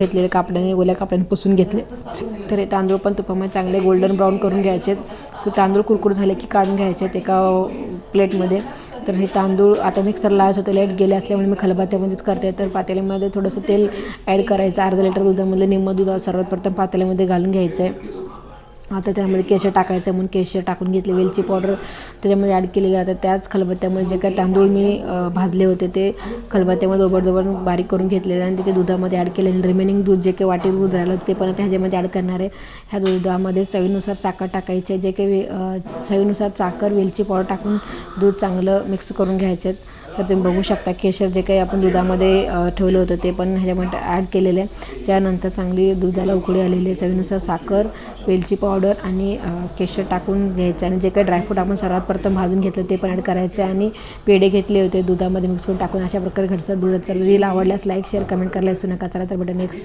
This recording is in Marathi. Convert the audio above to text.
घेतलेले कापडाने ओल्या कापडाने पुसून घेतले. तर हे तांदूळ पण तुपामध्ये चांगले गोल्डन ब्राऊन करून घ्यायचे आहेत. तांदूळ कुरकुर झाले की काढून घ्यायचे आहेत एका प्लेटमध्ये. तर हे तांदूळ आता मिक्सर लावायचं होतं लाइट गेले असल्यामुळे मी खलबत्त्यामध्येच करते. तर पातेल्यामध्ये थोडंसं तेल ॲड करायचं. अर्धा लिटर दुधामध्ये निम्मं दूध सर्वात प्रथम पातेल्यामध्ये घालून घ्यायचं आहे आता त्यामध्ये केशर टाकायचं म्हणून केशर टाकून घेतले वेलची पावडर त्याच्यामध्ये ॲड केलेली आता त्याच खलबत्त्यामध्ये जे काही तांदूळ मी भाजले होते ते खलबत्त्यामध्ये ओबडधोबड बारीक करून घेतलेले आणि तिथे दुधामध्ये ॲड केले आणि रिमेनिंग दूध जे काही वाटी दूध राहिलं ते पण आता ह्याच्यामध्ये ॲड करणार आहे. ह्या दुधामध्ये चवीनुसार साखर टाकायची आहे. जे काही चवीनुसार साखर वेलची पावडर टाकून दूध चांगलं मिक्स करून घ्यायचे आहेत. तर तुम्ही बघू शकता केशर जे काही आपण दुधामध्ये ठेवलं होतं ते पण ह्याच्यामध्ये ॲड केलेलं आहे. त्यानंतर चांगली दुधाला उकळी आलेली आहे. चवीनुसार साखर वेलची पावडर पावडर आणि केशर टाकून घ्यायचं आणि जे काही ड्रायफ्रूट आपण सर्वात प्रथम भाजून घेतलं ते पण ॲड करायचं आहे आणि पेढे घेतले होते दुधामध्ये मिक्स करून टाकून. अशा प्रकारे घरचं दुधाचं रील आवडल्यास लाईक शेअर कमेंट करायला विसरू नका. चला तर बटन नेक्स्ट